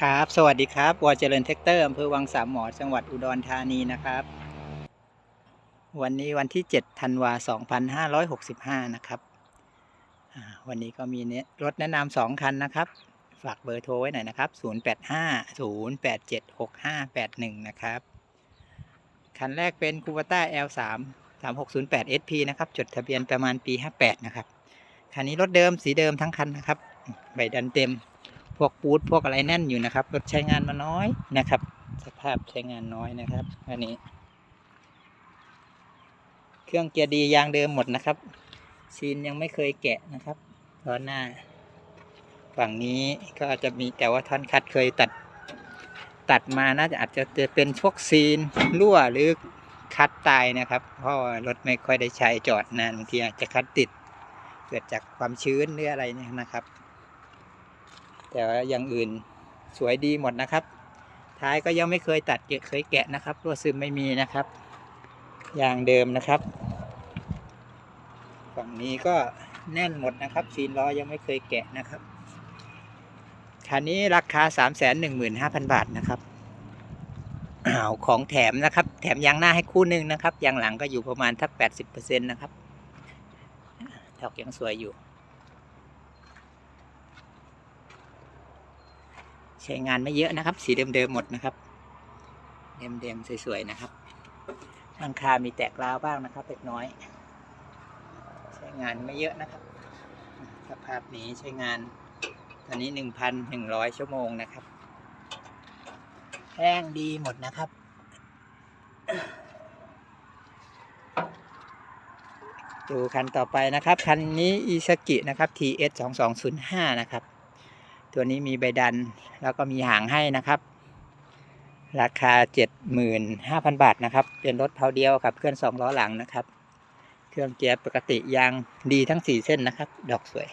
ครับ สวัสดีครับวอเจริญเทคเตอร์อำเภอวังสามหมอจังหวัดอุดรธานีนะครับ วันนี้วันที่7ธันวา2565 นะครับอ่าวันนี้ก็มีเนี่ยรถแนะนำสองคันนะครับ ฝากเบอร์โทรไว้หน่อยนะครับ 085 087 6581 นะครับ คันแรกเป็นคูเปต้า L3 3608 SP นะครับ จดทะเบียนประมาณปี 58 นะครับ คันนี้รถเดิมสีเดิมทั้งคันนะครับ ใบดันเต็ม วกปูดพวกอะไรแน่นอยู่นะครับรถใช้งานมาน้อยนะครับ สภาพใช้งานน้อยนะครับอันนี้ เครื่องเกียร์ดียางเดิมหมดนะครับซีนยังไม่เคยแกะนะครับล้อหน้า ฝั่งนี้ก็อาจจะมีแต่ว่าท่อนคัดเคยตัด ตัดมาน่าจะอาจจะจะเป็นพวกซีนรั่วหรือคัดตายนะครับ เพราะรถไม่ค่อยได้ใช้จอดนานบางทีอาจจะคัดติด เกิดจากความชื้นหรืออะไรเนี่ยนะครับ แต่ว่าอย่างอื่นสวยดีหมดนะครับ ท้ายก็ยังไม่เคยตัดเกะเคยแกะนะครับรั่วซึมไม่มีนะครับ อย่างเดิมนะครับฝั่งนี้ก็แน่นหมดนะครับซีนล้อยังไม่เคยแกะนะครับคันนี้ราคา 3 1 5 0 0 0 บาทนะครับอ้าของแถมนะครับ แถมยางหน้าให้คู่หนึ่งนะครับยางหลังก็อยู่ประมาณทัก80%นะครับดอกยังสวยอยู่ ใช้งานไม่เยอะนะครับ สีเดิมๆหมดนะครับ เดิมๆสวยๆนะครับหลังคามีแตกราวบ้างนะครับเล็กน้อย ใช้งานไม่เยอะนะครับสภาพนี้ใช้งานตอนนี้หนึ่งพันหนึ่งร้อยชั่วโมงนะครับแห้งดีหมดนะครับดูคันต่อไปนะครับ คันนี้อิซากินะครับ TS 2 2 0 5 นะครับ ตัวนี้มีใบดันแล้วก็มีหางให้นะครับ ราคา 75,000 บาทนะครับ เป็นรถเพาเดียวกับเครื่องสองล้อหลังนะครับ เครื่องเกียร์ปกติยางดีทั้ง 4 เส้นนะครับ ดอกสวย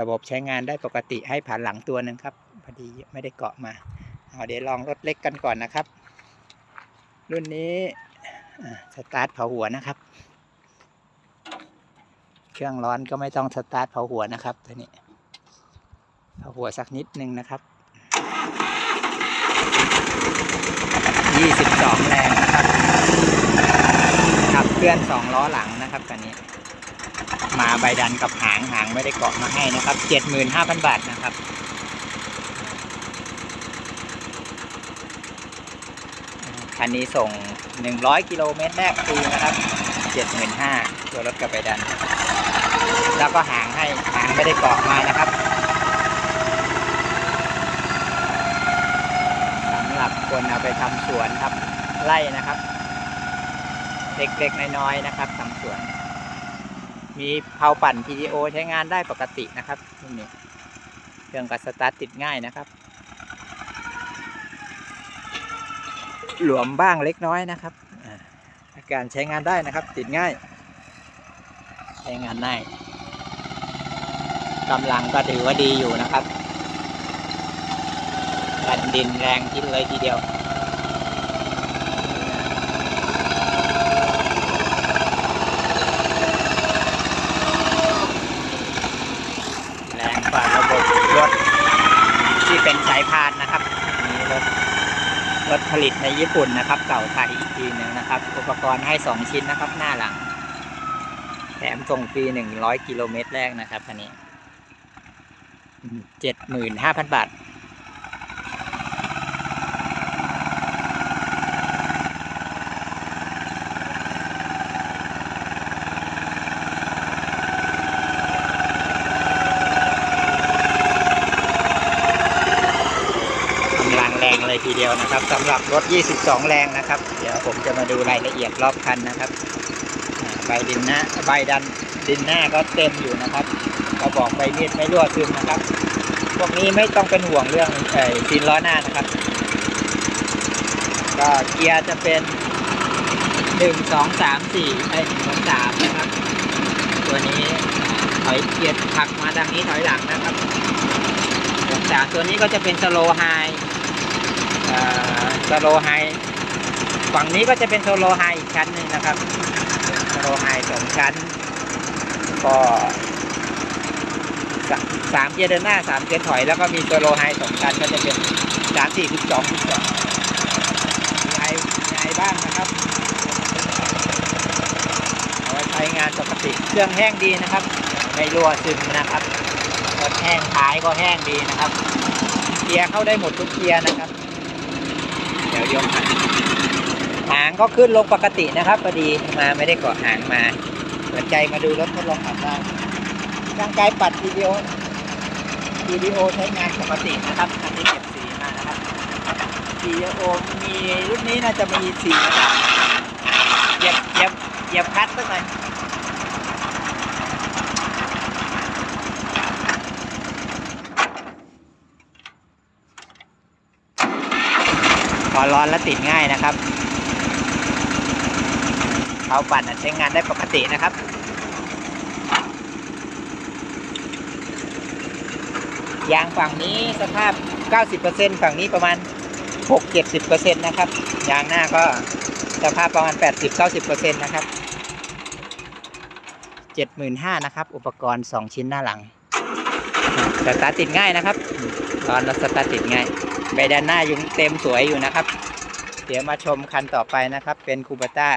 ระบบใช้งานได้ปกติให้ผ่านหลังตัวหนึงครับพอดีไม่ได้เกาะมาเอาเดี๋ยวลองรถเล็กกันก่อนนะครับ รุ่นนี้สตาร์ทเผาหัวนะครับ เครื่องร้อนก็ไม่ต้องสตาร์ทเผาหัวนะครับตัวนี้ หัวสักนิดนึงนะครับ 22 แรงนะครับขับเคลื่อน 2 ล้อหลังนะครับคันนี้ มาใบดันกับหางหางไม่ได้เกาะมาให้นะครับ 75,000 บาทนะครับคันนี้ส่ง 100 กิโลเมตรแรกฟรีนะครับ 75,000ตัวรถกับใบดัน แล้วก็หางให้หางไม่ได้เกาะมานะครับ สำหรับ คนเอาไปทำสวนครับไร่นะครับเล็กๆน้อยๆนะครับทำสวน มีเพาปั่น PTO ใช้งานได้ปกตินะครับรุ่นนี้เครื่องกับสตาร์ทติดง่ายนะครับ หลวมบ้างเล็กน้อยนะครับอาการใช้งานได้นะครับ ติดง่าย ใช้งานง่ายกำลังก็ถือว่าดีอยู่นะครับ ดินแรงทิ้งเลยทีเดียวแรงกว่าระบบรถที่เป็นสายพานนะครับนี่รถรถผลิตในญี่ปุ่นนะครับ เก่าไทยอีกทีหนึ่งนะครับ อุปกรณ์ให้ 2 ชิ้นนะครับ หน้าหลัง แถมส่งฟรี 100 กิโลเมตรแรกนะครับอันนี้75,000บาท กำลังแรง เลยทีเดียวนะครับสำหรับรถ 22 แรงนะครับ เดี๋ยวผมจะมาดูรายละเอียดรอบคันนะครับใบดินหน้าใบดันดินหน้าก็เต็มอยู่นะครับก็บอกใบมีดไม่รั่วซึมนะครับ พวกนี้ไม่ต้องเป็นห่วงเรื่องไอ้ซีนล้อหน้านะครับ ก็เกียร์จะเป็น 1 2 3 4ไอ้1 2 3นะครับ ตัวนี้ถอยเกียร์ผักมาทางนี้ถอยหลังนะครับสามตัวนี้ก็จะเป็นสโลไฮ สโลไฮฝั่งนี้ก็จะเป็นสโลไฮอีกชั้นหนึ่งนะครับสโลไฮสองชั้น ก็สามเกียร์เดินหน้าสามเกียร์ถอยแล้วก็มีตัวโลไฮสองกันก็จะเป็นสามสี่สิบสองสิบสองมีไอมีไอบ้างนะครับเอาไว้ใช้งานปกติเครื่องแห้งดีนะครับ ไม่รั่วซึมนะครับรถแห้งท้ายก็แห้งดีนะครับเกียร์เข้าได้หมดทุกเกียร์นะครับ ดี๋ยวยกหางก็ขึ้นลงปกตินะครับพอดีมาไม่ได้เกาะหางมาสนใจมาดูรถทดลองขับได้ร่างกายปัดวิดีโอวิดีโอใช้งานปกตินะครับอันนี้เก็บสีมานะครับวิดีโอมีรุ่นนี้น่าจะมีสีนะครับเหยียบเหยียบเหยียบคัดสักหน่อย ร้อนแล้วติดง่ายนะครับเขาปั่นใช้งานได้ปกตินะครับยางฝั่งนี้สภาพ 90%ฝั่งนี้ประมาณ 6-70%นะครับ ยางหน้าก็สภาพประมาณ 80-90%นะครับ 75,000นะครับ อุปกรณ์ 2 ชิ้นหน้าหลัง สตาร์ทติดง่ายนะครับ ตอนเราสตาร์ทติดง่าย ใบด้านหน้ายังเต็มสวยอยู่นะครับ เดี๋ยวมาชมคันต่อไปนะครับ เป็นคูเบต้า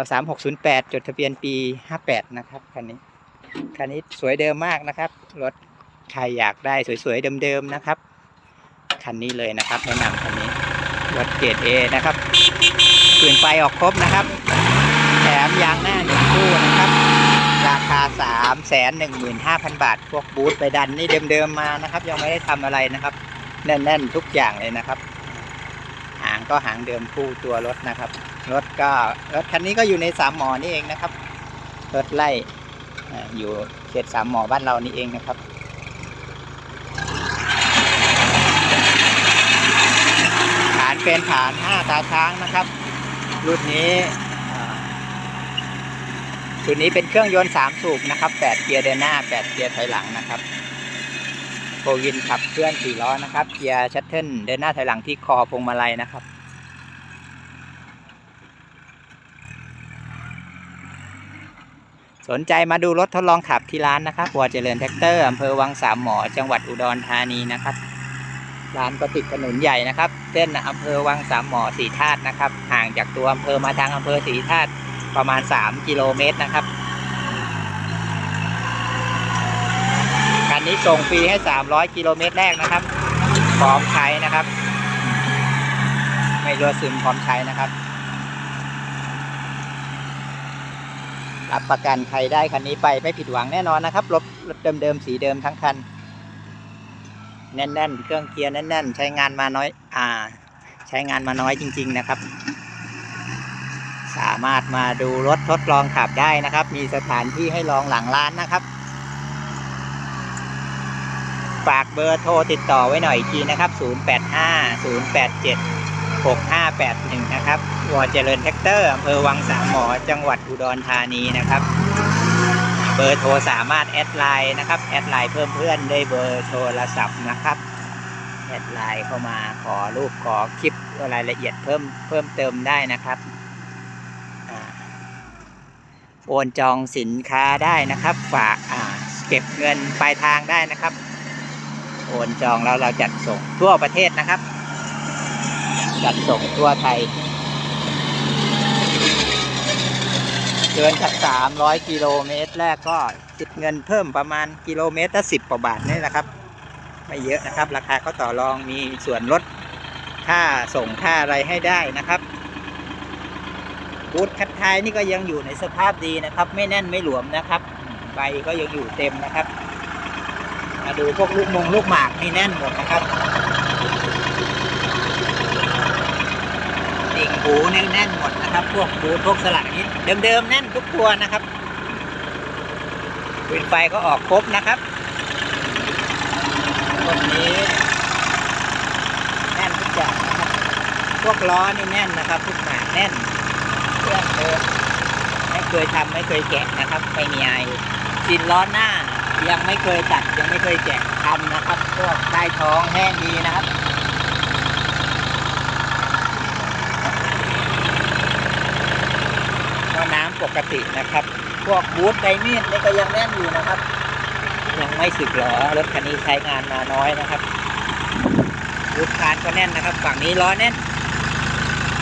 L 3 6 0 8จดทะเบียนปี58นะครับคันนี้คันนี้สวยเดิมมากนะครับ รถใครอยากได้สวยๆเดิมๆนะครับคันนี้เลยนะครับแนะนำคันนี้รถเกรด A นะครับปืนไฟออกครบนะครับ แถมยางหน้าหนึ่งคู่นะครับ ราคา 3 1 5 0 0 0 บาท พวกบูทไปดันนี่เดิมๆมานะครับ ยังไม่ได้ทำอะไรนะครับ แน่น ๆ ทุกอย่างเลยนะครับ หางก็หางเดิมคู่ตัวรถนะครับ รถก็รถคันนี้ก็อยู่ในสามหมอนี่เองนะครับ รถไล่อยู่เขตสามหมอบ้านเรานี่เองนะครับฐานเป็นฐานห้าตาช้างนะครับ รุ่นนี้รุ่นนี้เป็นเครื่องยนต์สามสูบนะครับแปดเกียร์เดินหน้าแปดเกียร์ถอยหลังนะครับ โฟวินขับเคลื่อนสี่ล้อนะครับเกียร์ชัตเทิลเดินหน้าถอยหลังที่คอพวงมาลัยนะครับ สนใจมาดูรถทดลองขับที่ร้านนะครับวัวเจริญแท็กเตอร์อำเภอวังสามหมอจังหวัดอุดรธานีนะครับ ร้านก็ติดถนนใหญ่นะครับ เส้นอำเภอวังสามหมอสีธาตุนะครับ ห่างจากตัวอำเภอมาทางอำเภอสีธาตุประมาณ 3 กิโลเมตรนะครับ คันนี้ส่งฟรีให้ 300 กิโลเมตรแรกนะครับ พร้อมใช้นะครับ ไม่รัวซึมพร้อมใช้นะครับ รับประกันใครได้คันนี้ไปไม่ผิดหวังแน่นอนนะครับ รถรถเดิมๆสีเดิมทั้งคัน แน่นๆ เครื่องเกียร์แน่น ๆ ใช้งานมาน้อย อ่า ใช้งานมาน้อยจริง ๆ นะครับ สามารถมาดูรถทดลองขับได้นะครับ มีสถานที่ให้ลองหลังร้านนะครับ ฝากเบอร์โทรติดต่อไว้หน่อยอีกทีนะครับ 085 087 6581 นะครับวอเจริญแท็กเตอร์อำเภอวังสามหมอ จังหวัดอุดรธานีนะครับ เบอร์โทรสามารถแอดไลน์นะครับแอดไลน์เพิ่มเพื่อนได้เบอร์โทรศัพท์นะครับแอดไลน์เข้ามาขอรูปขอคลิปรายละเอียดเพิ่มเพิ่มเติมได้นะครับอ่าโอนจองสินค้าได้นะครับ ฝากอ่าเก็บเงินปลายทางได้นะครับ โอนจองแล้วเราจัดส่งทั่วประเทศนะครับ จัดส่งทั่วไทยเกินจากสามร้อยกิโลเมตรแรกก็คิดเงินเพิ่มประมาณกิโลเมตรละสิบกว่าบาทนี่แหละครับ ไม่เยอะนะครับ ราคาก็ต่อรองมีส่วนลดค่าส่งค่าอะไรให้ได้นะครับบูธคัดท้ายนี่ก็ยังอยู่ในสภาพดีนะครับ ไม่แน่นไม่หลวมนะครับ ใบก็ยังอยู่เต็มนะครับ มาดูพวกลูกมงลูกหมากนี่แน่นหมดนะครับติ่งหูนี่แน่นหมดนะครับ พวกบูพวกสลักนี้เดิมๆแน่นทุกตัวนะครับปืนไฟก็ออกครบนะครับพวกนี้แน่นทุกอย่างนะครับพวกล้อนี่แน่นนะครับทุกหมากแน่นเครื่องเดิมไม่เคยทำไม่เคยแกะนะครับไม่มีไอจินล้อหน้า ยังไม่เคยตัดยังไม่เคยแกะทำนะครับพวกใต้ท้องแห้งดีนะครับก็น้ำปกตินะครับ พวกบูทไดมีดนี่ก็ยังแน่นอยู่นะครับยยังไม่สึกหรอรถคันนี้ใช้งานมาน้อยนะครับรูปคานก็แน่นนะครับ ฝั่งนี้ล้อแน่น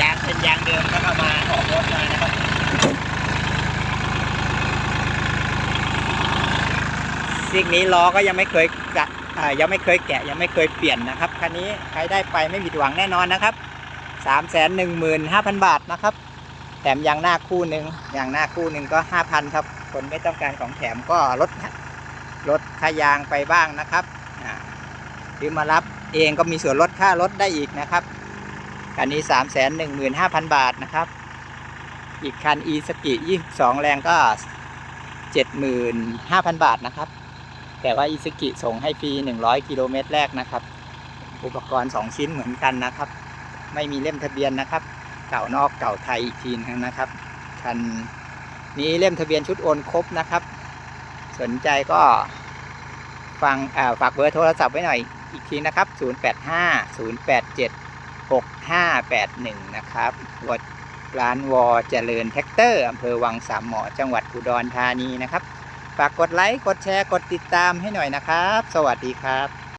ยางเป็นยางเดิมก็เอามาออกรถมานะครับ ซีกนี้ล้อก็ยังไม่เคยกะยังไม่เคยแกะยังไม่เคยเปลี่ยนนะครับคันนี้ใครได้ไปไม่ผิดหวังแน่นอนนะครับสามแสนหนึ่งหมื่นห้าพันบาทนะครับแถมยางหน้าคู่หนึ่งยางหน้าคู่หนึ่งก็ห้าพันครับคนไม่ต้องการของแถมก็ลดลดค่ายางไปบ้างนะครับหรือมารับเองก็มีส่วนลดค่ารถได้อีกนะครับคันนี้สามแสนหนึ่งหมื่นห้าพันบาทนะครับ อีกคันอีสกิยี่สองแรงก็เจ็ดหมื่นห้าพันบาทนะครับ แต่ว่าอิสกิส่งให้ฟรี 100 กิโลเมตรแรกนะครับ อุปกรณ์ 2 ชิ้นเหมือนกันนะครับ ไม่มีเล่มทะเบียนนะครับ เก่านอกเก่าไทยอีกทีนึงนะครับ คันนี้เล่มทะเบียนชุดโอนครบนะครับ สนใจก็ฟังฝากเบอร์โทรศัพท์ไว้หน่อยอีกทีนะครับ 085 087 6581 นะครับวดร้านวอเจริญแท็กเตอร์อำเภอวังสามหมอ จังหวัดอุดรธานีนะครับ ฝากกดไลค์ กดแชร์ กดติดตามให้หน่อยนะครับ สวัสดีครับ